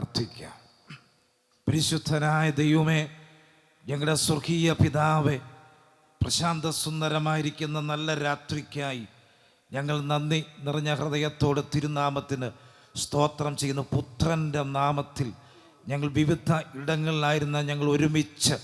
പ്രാർത്ഥിക്കാം. പരിശുദ്ധനായ ദൈവമേ ഞങ്ങളുടെ സ്വർഗീയ പിതാവേ പ്രശാന്ത സുന്ദരമായിരിക്കുന്ന നല്ല രാത്രിക്കായി ഞങ്ങൾ നന്ദി നിറഞ്ഞ ഹൃദയത്തോട് തിരുനാമത്തിന് സ്തോത്രം ചെയ്യുന്ന. പുത്രന്റെ നാമത്തിൽ ഞങ്ങൾ വിവിധ ഇടങ്ങളിലായിരുന്ന ഞങ്ങൾ ഒരുമിച്ച്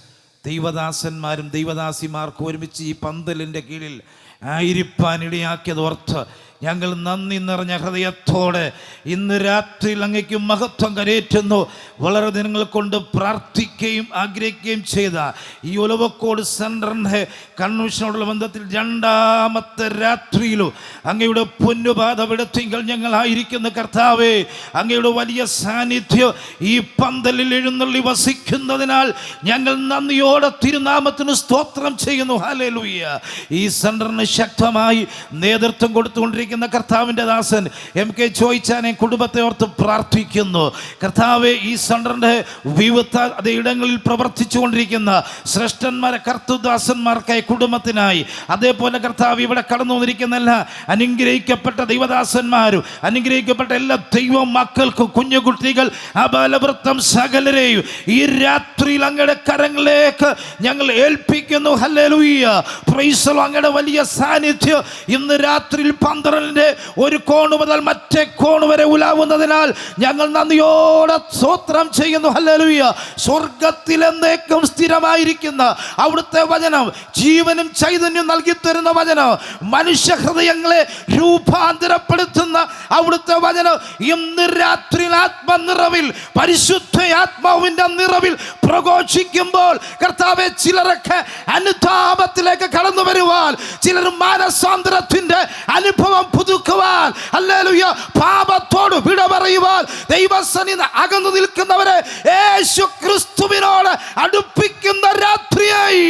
ദൈവദാസന്മാരും ദൈവദാസിമാർക്കും ഒരുമിച്ച് ഈ പന്തലിന്റെ കീഴിൽ ആയിരിപ്പാൻ ഇടയാക്കിയത് ഓർത്ത് ഞങ്ങൾ നന്ദി നിറഞ്ഞ ഹൃദയത്തോടെ ഇന്ന് രാത്രി അങ്ങേക്ക് മഹത്വം കരയേറ്റുന്നു. വളരെ ദിനങ്ങൾ കൊണ്ട് പ്രാർത്ഥിക്കുകയും ആഗ്രഹിക്കുകയും ചെയ്ത ഈ ഒലവക്കോട് സെന്ററിന്റെ കൺവെൻഷനോടുള്ള ബന്ധത്തിൽ രണ്ടാമത്തെ രാത്രിയിലും അങ്ങയുടെ പൊന്നുപാതവിടത്തിങ്കൽ ഞങ്ങളായിരിക്കുന്ന കർത്താവേ അങ്ങയുടെ വലിയ സാന്നിധ്യം ഈ പന്തലിൽ എഴുന്നള്ളി വസിക്കുന്നതിനാൽ ഞങ്ങൾ നന്ദിയോടെ തിരുനാമത്തിന് സ്തോത്രം ചെയ്യുന്നു. ഹാലേ ലൂയ്യ ഈ സെന്ററിന് ശക്തമായി നേതൃത്വം കൊടുത്തുകൊണ്ടിരിക്കുന്ന. കർത്താവിന്റെ ദാസൻ എം കെ ചോയിച്ചാനെ കുടുംബത്തെ ഓർത്ത് പ്രാർത്ഥിക്കുന്നു. കർത്താവെ ഈ സെന്ററിന്റെ വിവിധ ഇടങ്ങളിൽ പ്രവർത്തിച്ചു കൊണ്ടിരിക്കുന്ന ശ്രേഷ്ഠന്മാരെ കർത്തുദാസന്മാർക്കായി കുടുംബത്തിനായി. അതേപോലെ കർത്താവ് ഇവിടെ കടന്നു വന്നിരിക്കുന്ന എല്ലാ അനുഗ്രഹിക്കപ്പെട്ട ദൈവദാസന്മാരും അനുഗ്രഹിക്കപ്പെട്ട എല്ലാ ദൈവ മക്കൾക്കും കുഞ്ഞു കുട്ടികൾ അബലവൃത്തം സകലരെയും ഈ രാത്രിയിൽ അങ്ങയുടെ കരങ്ങളിലേക്ക് ഞങ്ങൾ ഏൽപ്പിക്കുന്നു. ഹല്ലേലൂയ പ്രൈസലോ അങ്ങയുടെ വലിയ സാന്നിധ്യം ഇന്ന് രാത്രിയിൽ പന്ത്രണ്ടിന്റെ ഒരു കോണ് മുതൽ മറ്റേ കോണ് വരെ ഉലാവുന്നതിനാൽ ഞങ്ങൾ നന്ദിയോടെ സ്വോത്രം ചെയ്യുന്നു. ഹല്ലേലൂയ. സ്വർഗത്തിൽ എന്നേക്കും സ്ഥിരമായിരിക്കുന്ന അവിടുത്തെ വചനം ജീവനും ചൈതന്യം നൽകി തരുന്ന വചനം മനുഷ്യ ഹൃദയങ്ങളെ രൂപാന്തരപ്പെടുത്തുന്ന അവിടുത്തെ വചനം ഇന്ന് രാത്രി ആത്മനിറവിൽ പരിശുദ്ധ ആത്മാവിന്റെ നിറവിൽ പ്രഘോഷിക്കുമ്പോൾ കർത്താവെ ചിലരൊക്കെ അനുതാപത്തിലേക്ക് കടന്നു വരുവാൻ ചിലർ മാനസാന്തരത്തിന്റെ അനുഭവം പുതുക്കുവാൻ അല്ലേലുയ്യ പാപത്തോട് വിട പറയുവാൻ ദൈവസനി അകന്നു നിൽക്കുന്നവരെ യേശു ക്രിസ്തുവിനോട് അടുപ്പിക്കുന്ന രാത്രിയായി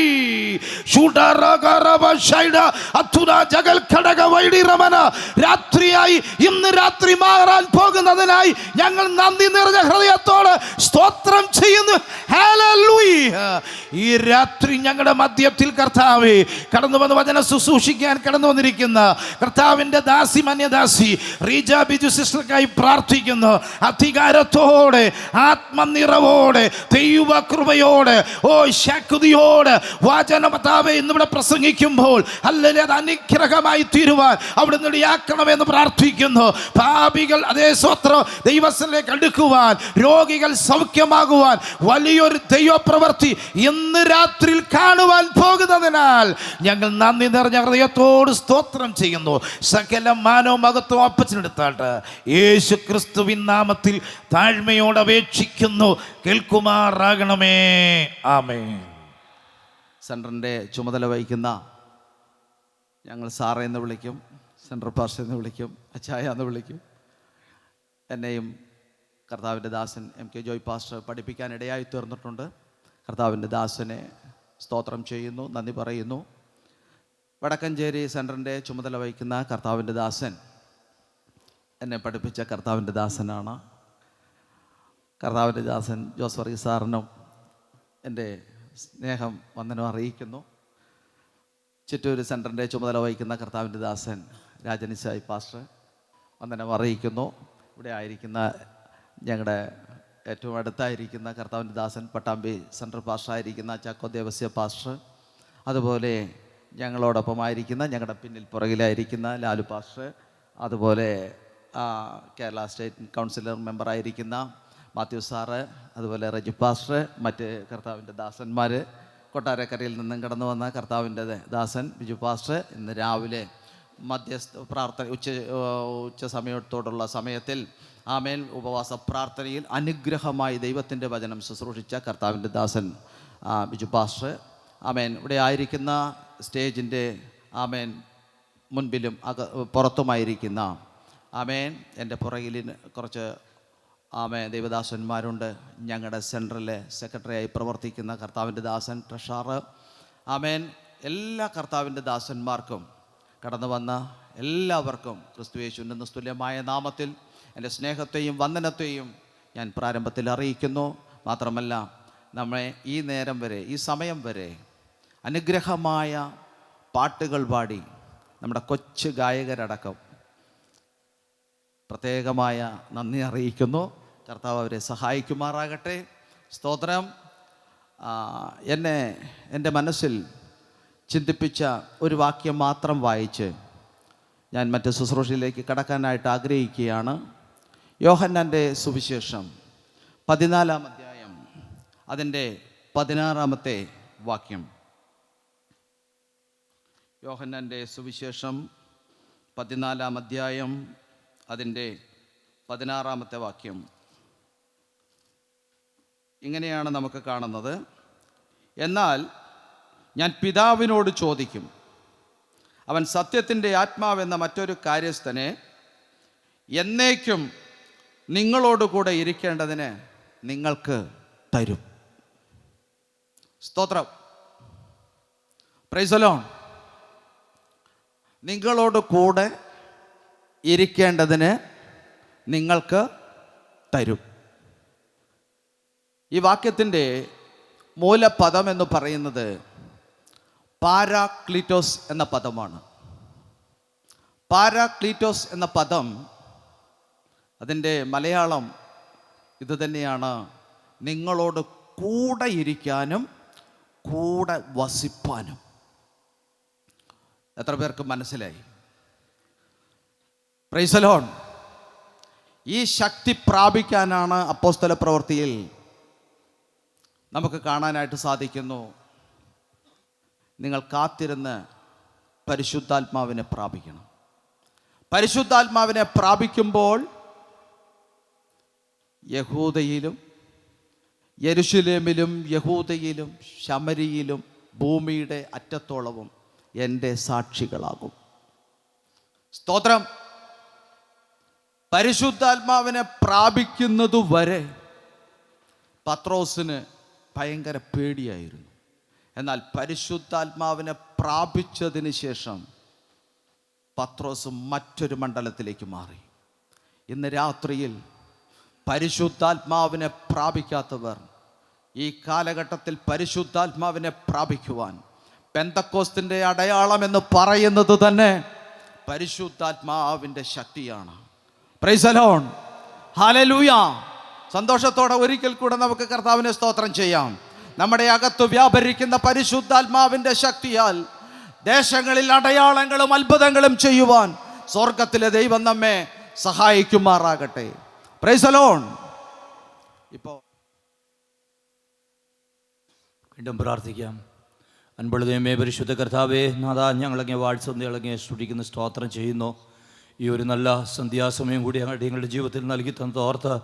രാത്രിയായി ഇന്ന് രാത്രി മാറാൻ പോകുന്നതിനായി ഞങ്ങൾ നന്ദി നിറഞ്ഞ ഹൃദയത്തോട് സ്തോത്രം ചെയ്യുന്നു. ഈ രാത്രി ഞങ്ങളുടെ മധ്യത്തിൽ കർത്താവേ കടന്നു വന്ന് വചന ശുശ്രൂഷിക്കാൻ കടന്നു വന്നിരിക്കുന്ന കർത്താവിന്റെ ദാസി മന്യദാസി റീജ ബിജു സിസ്റ്റർക്കായി പ്രാർത്ഥിക്കുന്നു. അധികാരത്തോടെ ആത്മനിറവോടെ ദൈവ കൃപയോടെ ഓ ശക്തിയോടെ വാചനമതാവെ എന്നിവിടെ പ്രസംഗിക്കുമ്പോൾ അല്ലെങ്കിൽ അത് അനുഗ്രഹമായി തീരുവാൻ അവിടെ നിടിയാക്കണമെന്ന് പ്രാർത്ഥിക്കുന്നു. പാപികൾ അതേ സ്വത്രം ദൈവത്തിലേക്ക് അടുക്കുവാൻ രോഗികൾ സൗഖ്യമാകുവാൻ വലിയൊരു ദൈവപ്രവൃത്തി ഇന്ന് രാത്രിയിൽ കാണുവാൻ പോകുന്നതിനാൽ ഞങ്ങൾ നന്ദി നിറഞ്ഞ ഹൃദയത്തോട് സ്തോത്രം ചെയ്യുന്നു. സകല മാനോ മകത്വം അപ്പച്ചനെടുത്താട്ട് യേശു ക്രിസ്തുവിൻ നാമത്തിൽ താഴ്മയോട് അപേക്ഷിക്കുന്നു. കേൾക്കുമാറാകണമേ. ആമേ സെന്ററിന്റെ ചുമതല വഹിക്കുന്ന ഞങ്ങൾ സാറേ എന്ന് വിളിക്കും. സെൻട്രൽ പാർഷ എന്ന് വിളിക്കും. അച്ചായ എന്ന് വിളിക്കും. എന്നെയും കർത്താവിന്റെ ദാസൻ എം കെ ജോയ് പാസ്റ്റർ പഠിപ്പിക്കാൻ ഇടയായി തീർന്നിട്ടുണ്ട്. കർത്താവിന്റെ ദാസനെ സ്തോത്രം ചെയ്യുന്നു നന്ദി പറയുന്നു. വടക്കഞ്ചേരി സെന്ററിന്റെ ചുമതല വഹിക്കുന്ന കർത്താവിന്റെ ദാസൻ. എന്നെ പഠിപ്പിച്ച കർത്താവിന്റെ ദാസനാണ്. കർത്താവിന്റെ ദാസൻ ജോസ് വർഗീസ് സാറിനും എന്റെ സ്നേഹം വന്ദനം അറിയിക്കുന്നു. ചിറ്റൂർ സെന്ററിന്റെ ചുമതല വഹിക്കുന്ന കർത്താവിന്റെ ദാസൻ രാജനിസായി പാസ്റ്റർ വന്ദനം അറിയിക്കുന്നു. ഇവിടെ ആയിരിക്കുന്ന ഞങ്ങളുടെ ഏറ്റവും അടുത്തായിരിക്കുന്ന കർത്താവിന്റെ ദാസൻ പട്ടാമ്പി സെൻട്രൽ പാസ്റ്റർ ആയിരിക്കുന്ന ചാക്കോ ദേവസ്യ പാസ്റ്റർ. അതുപോലെ ഞങ്ങളോടൊപ്പമായിരിക്കുന്ന ഞങ്ങളുടെ പിന്നിൽ പുറകിലായിരിക്കുന്ന ലാലു പാസ്റ്റർ അതുപോലെ കേരള സ്റ്റേറ്റ് കൗൺസിലർ മെമ്പറായിരിക്കുന്ന മാത്യു സാറ് അതുപോലെ റജു പാസ്റ്റർ മറ്റ് കർത്താവിന്റെ ദാസന്മാർ കൊട്ടാരക്കരയിൽ നിന്നും കടന്നു വന്ന കർത്താവിന്റെ ദാസൻ ബിജു പാസ്റ്റർ ഇന്ന് രാവിലെ മധ്യസ്ഥ പ്രാർത്ഥന ഉച്ച ഉച്ച സമയത്തോടുള്ള സമയത്തിൽ ആമേൽ ഉപവാസ പ്രാർത്ഥനയിൽ അനുഗ്രഹമായി ദൈവത്തിന്റെ വചനം ശുശ്രൂഷിച്ച കർത്താവിന്റെ ദാസൻ ബിജു പാസ്റ്റർ. ആമേൻ. ഇവിടെ ആയിരിക്കുന്ന സ്റ്റേജിന്റെ ആമേൻ മുൻപിലും അക പുറത്തുമായിരിക്കുന്ന ആമേൻ. എന്റെ പുറകിൽ കുറച്ച് ആമേ ദേവദാസന്മാരുണ്ട്. ഞങ്ങളുടെ സെൻട്രലിലെ സെക്രട്ടറിയായി പ്രവർത്തിക്കുന്ന കർത്താവിന്റെ ദാസൻ ട്രഷാറ്. ആമേൻ. എല്ലാ കർത്താവിന്റെ ദാസന്മാർക്കും കടന്നു വന്ന എല്ലാവർക്കും ക്രിസ്തു യേശുവിന്റെ നിസ്തുല്യമായ നാമത്തിൽ എന്റെ സ്നേഹത്തെയും വന്ദനത്തെയും ഞാൻ പ്രാരംഭത്തിൽ അറിയിക്കുന്നു. മാത്രമല്ല നമ്മെ ഈ നേരം വരെ ഈ സമയം വരെ അനുഗ്രഹമായ പാട്ടുകൾ പാടി നമ്മുടെ കൊച്ചു ഗായകരടക്കം പ്രത്യേകമായ നന്ദി അറിയിക്കുന്നു. കർത്താവ് അവരെ സഹായിക്കുമാറാകട്ടെ. സ്തോത്രം. എന്നെ എന്റെ മനസ്സിൽ ചിന്തിപ്പിച്ച ഒരു വാക്യം മാത്രം വായിച്ച് ഞാൻ മറ്റ് ശുശ്രൂഷയിലേക്ക് കടക്കാനായിട്ട് ആഗ്രഹിക്കുകയാണ്. യോഹന്നാന്റെ സുവിശേഷം പതിനാലാം അധ്യായം അതിന്റെ പതിനാറാമത്തെ വാക്യം. യോഹന്നാന്റെ സുവിശേഷം പതിനാലാം അധ്യായം അതിന്റെ പതിനാറാമത്തെ വാക്യം. ഇങ്ങനെയാണ് നമുക്ക് കാണുന്നത്. എന്നാൽ ഞാൻ പിതാവിനോട് ചോദിക്കും അവൻ സത്യത്തിന്റെ ആത്മാവെന്ന മറ്റൊരു കാര്യസ്ഥനെ എന്നേക്കും നിങ്ങളോടുകൂടെ ഇരിക്കേണ്ടതിന് നിങ്ങൾക്ക് തരും. സ്തോത്രം. പ്രൈസലോൺ നിങ്ങളോട് കൂടെ ഇരിക്കേണ്ടതിന് നിങ്ങൾക്ക് തരും. ഈ വാക്യത്തിന്റെ മൂലപദം എന്ന് പറയുന്നത് പാരാക്ലിറ്റോസ് എന്ന പദമാണ്. പാരാക്ലിറ്റോസ് എന്ന പദം അതിന്റെ മലയാളം ഇതുതന്നെയാണ് നിങ്ങളോട് കൂടെ ഇരിക്കാനും കൂടെ വസിപ്പാനും. എത്ര പേർക്ക് മനസ്സിലായി? പ്രൈസലോൺ ഈ ശക്തി പ്രാപിക്കാനാണ് അപ്പോസ്തല പ്രവൃത്തിയിൽ നമുക്ക് കാണാനായിട്ട് സാധിക്കുന്നു. നിങ്ങൾ കാത്തിരുന്ന് പരിശുദ്ധാത്മാവിനെ പ്രാപിക്കണം. പരിശുദ്ധാത്മാവിനെ പ്രാപിക്കുമ്പോൾ യഹൂദയിലും യരുഷലേമിലും യഹൂദയിലും ശമരിയിലും ഭൂമിയുടെ അറ്റത്തോളവും എന്റെ സാക്ഷികളാകും. സ്തോത്രം. പരിശുദ്ധാത്മാവിനെ പ്രാപിക്കുന്നതുവരെ പത്രോസിന് ഭയങ്കര പേടിയായിരുന്നു. എന്നാൽ പരിശുദ്ധാത്മാവിനെ പ്രാപിച്ചതിന് ശേഷം പത്രോസ് മറ്റൊരു മണ്ഡലത്തിലേക്ക് മാറി. ഇന്ന് രാത്രിയിൽ പരിശുദ്ധാത്മാവിനെ പ്രാപിക്കാത്തവർ ഈ കാലഘട്ടത്തിൽ പരിശുദ്ധാത്മാവിനെ പ്രാപിക്കുവാൻ പെന്തക്കോസ്തിന്റെ അടയാളം എന്ന് പറയുന്നത് തന്നെ പരിശുദ്ധാത്മാവിന്റെ ശക്തിയാണ്. പ്രൈസലോൺ ഹാലലൂയ സന്തോഷത്തോടെ ഒരിക്കൽ കൂടെ നമുക്ക് കർത്താവിനെ സ്തോത്രം ചെയ്യാം. നമ്മുടെ അകത്ത് വ്യാപരിക്കുന്ന പരിശുദ്ധാത്മാവിന്റെ ശക്തിയാൽ ദേശങ്ങളിൽ അടയാളങ്ങളും അത്ഭുതങ്ങളും ചെയ്യുവാൻ സ്വർഗത്തിലെ ദൈവം നമ്മെ സഹായിക്കുമാറാകട്ടെ. പ്രൈസലോൺ ഇപ്പോൾ വീണ്ടും പ്രാർത്ഥിക്കാം. അൻപുള്ള ദൈവമേ പരിശുദ്ധ കർത്താവേ നാഥ വാഴ്സന്ധി വാഴ്സന്ധ്യകളങ്ങെ സ്തുടിക്കുന്ന സ്തോത്രം ചെയ്യുന്നു. ഈ ഒരു നല്ല സന്ധ്യാസമയം കൂടി ഞങ്ങളുടെ ഞങ്ങളുടെ ജീവിതത്തിൽ നൽകി തന്നത് ഓർത്ത്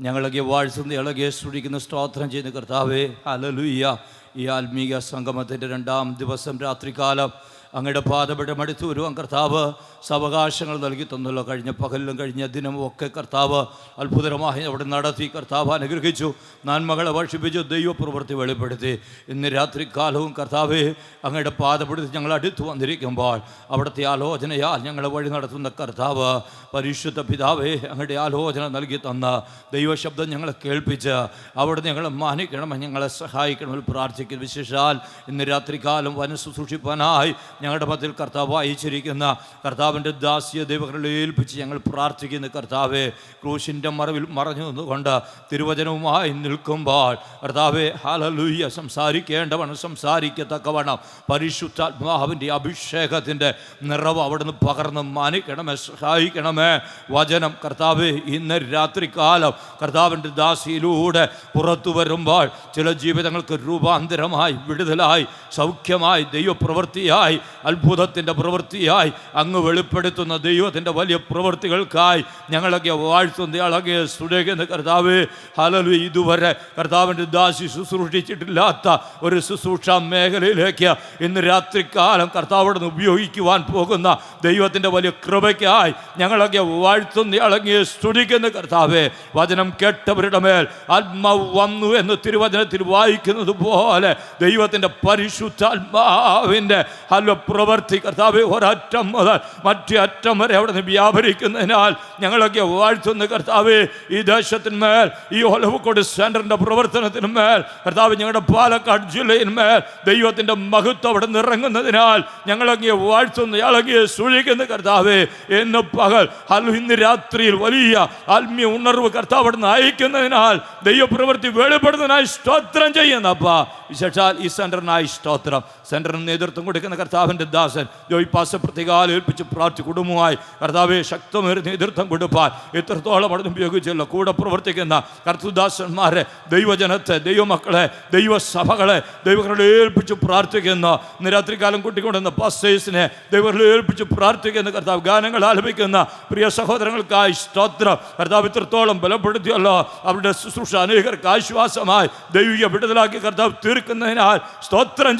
വാഴ്സന്ധി വാഴ്സന്ധ്യകളൊക്കെ സ്തുതിക്കുന്ന സ്തോത്രം ചെയ്യുന്ന കർത്താവേ. അലലുയ്യ ഈ ആത്മീക സംഗമത്തിന്റെ രണ്ടാം ദിവസം രാത്രികാലം അങ്ങയുടെ പാതപിടം അടുത്തു വരുവാൻ കർത്താവ് സവകാശങ്ങൾ നൽകി തന്നല്ലോ. കഴിഞ്ഞ പകലിലും കഴിഞ്ഞ ദിനവും ഒക്കെ കർത്താവ് അത്ഭുതകരമായി അവിടെ നടത്തി കർത്താവ് അനുഗ്രഹിച്ചു. നന്മകളെ വർഷിപ്പിച്ചു ദൈവപ്രവൃത്തി വെളിപ്പെടുത്തി. ഇന്ന് രാത്രി കാലവും കർത്താവെ അങ്ങയുടെ പാതപിടുത്തി ഞങ്ങൾ അടുത്തു വന്നിരിക്കുമ്പോൾ അവിടുത്തെ ആലോചനയാൽ ഞങ്ങളെ വഴി നടത്തുന്ന കർത്താവ് പരിശുദ്ധ പിതാവേ അങ്ങയുടെ ആലോചന നൽകി തന്ന ദൈവശബ്ദം ഞങ്ങളെ കേൾപ്പിച്ച് അവിടെ ഞങ്ങളെ മാനിക്കണമെന്ന് ഞങ്ങളെ സഹായിക്കണമെന്ന് പ്രാർത്ഥിക്കുന്നു. വിശേഷാൽ ഇന്ന് രാത്രികാലം വനശുശ്രൂഷിപ്പാനായി ഞങ്ങളുടെ മധ്യത്തിൽ കർത്താവ് അയച്ചിരിക്കുന്ന കർത്താവിന്റെ ദാസ്യ ദൈവങ്ങളെ ഏൽപ്പിച്ച് ഞങ്ങൾ പ്രാർത്ഥിക്കുന്ന. കർത്താവെ ക്രൂശിന്റെ മറവിൽ മറഞ്ഞു നിന്നുകൊണ്ട് തിരുവചനവുമായി നിൽക്കുമ്പോൾ കർത്താവെ ഹാലലൂയ്യ സംസാരിക്കേണ്ടവണ്ണം സംസാരിക്കത്തക്കവണ്ണം പരിശുദ്ധാത്മാവിന്റെ അഭിഷേകത്തിന്റെ നിറവ് അവിടുന്ന് പകർന്ന് മാനിക്കണമേ സഹായിക്കണമേ. വചനം കർത്താവെ ഇന്ന് രാത്രികാലം കർത്താവിന്റെ ദാസിയിലൂടെ പുറത്തു വരുമ്പോൾ ചില ജീവിതങ്ങൾക്ക് രൂപാന്തരമായി വിടുതലായി സൗഖ്യമായി ദൈവപ്രവൃത്തിയായി അത്ഭുതത്തിന്റെ പ്രവൃത്തിയായി അങ്ങ് വെളിപ്പെടുത്തുന്ന ദൈവത്തിന്റെ വലിയ പ്രവൃത്തികൾക്കായി ഞങ്ങളൊക്കെ വാഴ്ത്തുന്ന അളകെ സ്തുതിക്കുന്ന കർത്താവ്. ഹലലു ഇതുവരെ കർത്താവിന്റെ ദാസി ശുശ്രൂഷിച്ചിട്ടില്ലാത്ത ഒരു ശുശ്രൂഷ മേഖലയിലേക്ക് ഇന്ന് രാത്രികാലം കർത്താവിടുന്ന് ഉപയോഗിക്കുവാൻ പോകുന്ന ദൈവത്തിന്റെ വലിയ കൃപയ്ക്കായി ഞങ്ങളൊക്കെ വാഴ്ത്തുന്ന അളങ്ങിയ സ്തുതിക്കുന്ന കർത്താവേ. വചനം കേട്ടവരുടെ മേൽ ആത്മാവ് വന്നു എന്ന് തിരുവചനത്തിൽ വായിക്കുന്നത് പോലെ ദൈവത്തിന്റെ പരിശുദ്ധാത്മാവിന്റെ ഹലോ പ്രവർത്തി കർത്താവ് ഒരറ്റം മുതൽ മറ്റേ അറ്റം വരെ അവിടെ നിന്ന് വ്യാപരിക്കുന്നതിനാൽ ഞങ്ങളൊക്കെ വാഴ്ത്തുന്ന കർത്താവ്. ഈ ദേശത്തിന്മേൽ ഈ ഒലവക്കോട് സെന്ററിന്റെ പ്രവർത്തനത്തിന്മേൽ കർത്താവ് ഞങ്ങളുടെ പാലക്കാട് ജില്ലയിന്മേൽ ദൈവത്തിന്റെ മഹത്വം അവിടെ നിറങ്ങുന്നതിനാൽ ഞങ്ങളൊക്കെ വാഴ്ത്തുന്ന ഇളകിയെ സൂചിക്കുന്ന കർത്താവ്. എന്ന് പകൽ ഇന്ന് രാത്രിയിൽ വലിയ ആത്മീയ ഉണർവ് കർത്താവ് അവിടെ നിന്ന് അയക്കുന്നതിനാൽ ദൈവപ്രവൃത്തി വെളിപ്പെടുന്നതിനായി സ്തോത്രം ചെയ്യുന്നപ്പ വിശേഷാൽ ഈ സെന്ററിനായി സ്തോത്രം. സെന്ററിന് നേതൃത്വം കൊടുക്കുന്ന കർത്താവിന്റെ ദാസൻ ജോയിപ്പാസ പാസ പ്രതികാലം ഏൽപ്പിച്ച് പ്രാർത്ഥി കുടുംബമായി കർത്താവെ ശക്തമേറി നേതൃത്വം കൊടുപ്പാൻ എത്രത്തോളം അവിടെ ഉപയോഗിച്ചല്ലോ. കൂടെ പ്രവർത്തിക്കുന്ന കർത്തുദാസന്മാരെ ദൈവജനത്തെ ദൈവമക്കളെ ദൈവസഭകളെ ദൈവങ്ങളെ ഏൽപ്പിച്ച് പ്രാർത്ഥിക്കുന്ന നിരാത്രികാലം രാത്രികാലം കൂട്ടിക്കൊണ്ടുവന്ന പാസ്റ്റേഴ്സിനെ ദൈവങ്ങളെ ഏൽപ്പിച്ച് പ്രാർത്ഥിക്കുന്ന കർത്താവ് ഗാനങ്ങൾ ആലപിക്കുന്ന പ്രിയ സഹോദരങ്ങൾക്കായി സ്തോത്രം. കർത്താവ് ഇത്രത്തോളം ബലപ്പെടുത്തിയല്ലോ. അവരുടെ ശുശ്രൂഷ അനേകർക്ക് ആശ്വാസമായി ദൈവിക വിടുതലാക്കി കർത്താവ് തീർക്കുന്നതിനാൽ സ്തോത്രം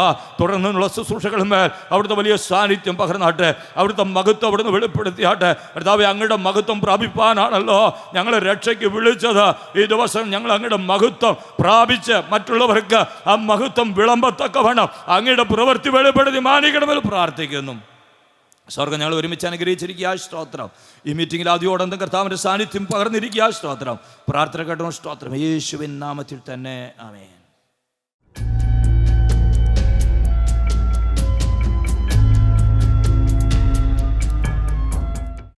ചെയ്യുന്നപ്പ തുടർന്നുള്ള ശുശ്രൂഷകളുമേൽ അവിടുത്തെ വലിയ സാന്നിധ്യം പകർന്നാട്ടെ. അവിടുത്തെ മഹത്വം അവിടുന്ന് വെളിപ്പെടുത്തിയാട്ടെ. കർത്താവ് അങ്ങയുടെ മഹത്വം പ്രാപിപ്പാനാണല്ലോ ഞങ്ങളെ രക്ഷയ്ക്ക് വിളിച്ചത്. ഈ ദിവസം ഞങ്ങൾ അങ്ങയുടെ മഹത്വം പ്രാപിച്ച് മറ്റുള്ളവർക്ക് ആ മഹത്വം വിളമ്പത്തക്കവണ്ണം അങ്ങയുടെ പ്രവൃത്തി വെളിപ്പെടുത്തി മാനിക്കണമെന്ന് പ്രാർത്ഥിക്കുന്നു. സ്വർഗം ഞങ്ങൾ ഒരുമിച്ച് അനുഗ്രഹിച്ചിരിക്കുക സ്തോത്രം. ഈ മീറ്റിംഗിൽ ആദ്യോടന്തം കർത്താവിന്റെ സാന്നിധ്യം പകർന്നിരിക്കുക സ്തോത്രം. പ്രാർത്ഥന കേട്ടോ സ്തോത്രം. യേശുവിൻ നാമത്തിൽ തന്നെ. ആമേൻ.